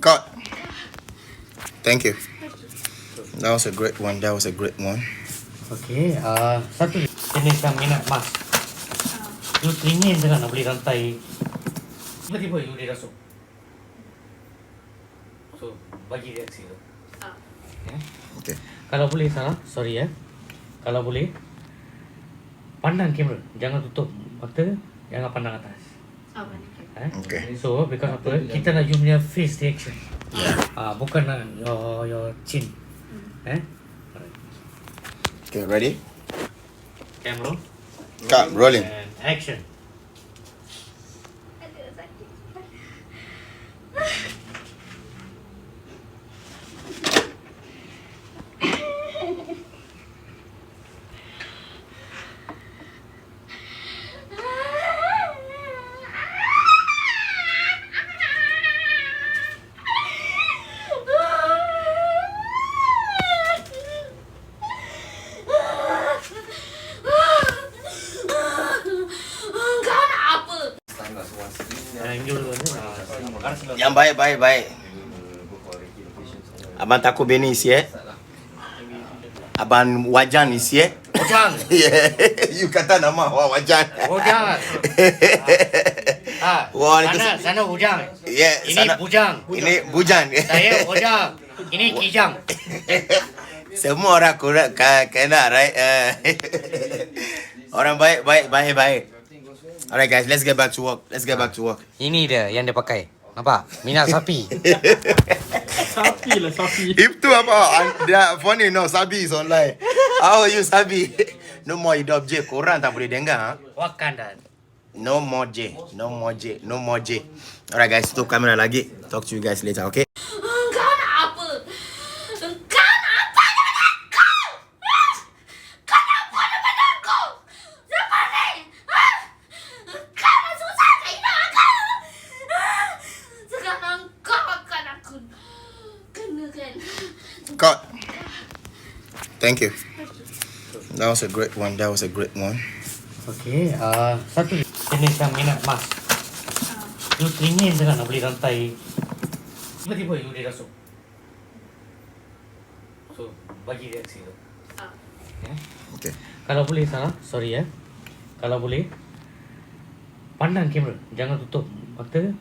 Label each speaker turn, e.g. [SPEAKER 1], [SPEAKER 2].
[SPEAKER 1] Cut. Thank you. That was a great one. That was a great one.
[SPEAKER 2] Okey, uh, satu jenis yang minat emas. You teringin dengan nak beli rantai. Tiba-tiba you dia rasuk. So, bagi reaksi tu.
[SPEAKER 3] Ah.
[SPEAKER 2] Okay.
[SPEAKER 1] Okay.
[SPEAKER 2] Kalau boleh salah, sorry ya. Kalau boleh, pandang kamera. Jangan tutup mata, jangan pandang atas.
[SPEAKER 3] Ah, mana?
[SPEAKER 2] Eh?
[SPEAKER 1] Okay.
[SPEAKER 2] So, because apa, kita nak you punya face reaction. Ah, bukan nak your, your chin. Eh? Alright.
[SPEAKER 1] Okay, ready?
[SPEAKER 2] Camera.
[SPEAKER 1] Cut. Rolling.
[SPEAKER 2] And action. Yang
[SPEAKER 1] Yang baik, baik, baik. Abang takut bini isi eh. Abang wajan isi eh.
[SPEAKER 2] Ojang.
[SPEAKER 1] Yeah. you kata nama Wah wajan.
[SPEAKER 2] Ojang. Ah,
[SPEAKER 1] Wah,
[SPEAKER 2] sana, sana ujang.
[SPEAKER 1] Yeah,
[SPEAKER 2] Ini
[SPEAKER 1] sana-
[SPEAKER 2] bujang.
[SPEAKER 1] Ini bujan.
[SPEAKER 2] Saya ojang. Ini kijang.
[SPEAKER 1] Semua orang kurang kena right. Uh, orang baik baik baik baik. Alright guys, let's get back to work. Let's get back to work.
[SPEAKER 2] Ini dia yang dia pakai. Nampak? Minat sapi.
[SPEAKER 4] Sapi lah sapi.
[SPEAKER 1] Itu apa? An- Dia funny no Sabi is online. How are you Sabi? No more hidup je. Korang tak boleh dengar. Ha?
[SPEAKER 2] Wakanda.
[SPEAKER 1] No more J. No more J. No more J. Alright guys, tutup kamera lagi. Talk to you guys later, okay? Cut. Thank you. That was a great one. That was a great one.
[SPEAKER 2] Okey, uh, satu jenis yang minat emas. You teringin dengan nak beli rantai. Tiba-tiba you dia rasuk. So, bagi reaksi tu.
[SPEAKER 3] Ah.
[SPEAKER 2] Okay.
[SPEAKER 1] Okay.
[SPEAKER 2] Kalau boleh salah, sorry ya. Kalau boleh, pandang kamera. Jangan tutup mata,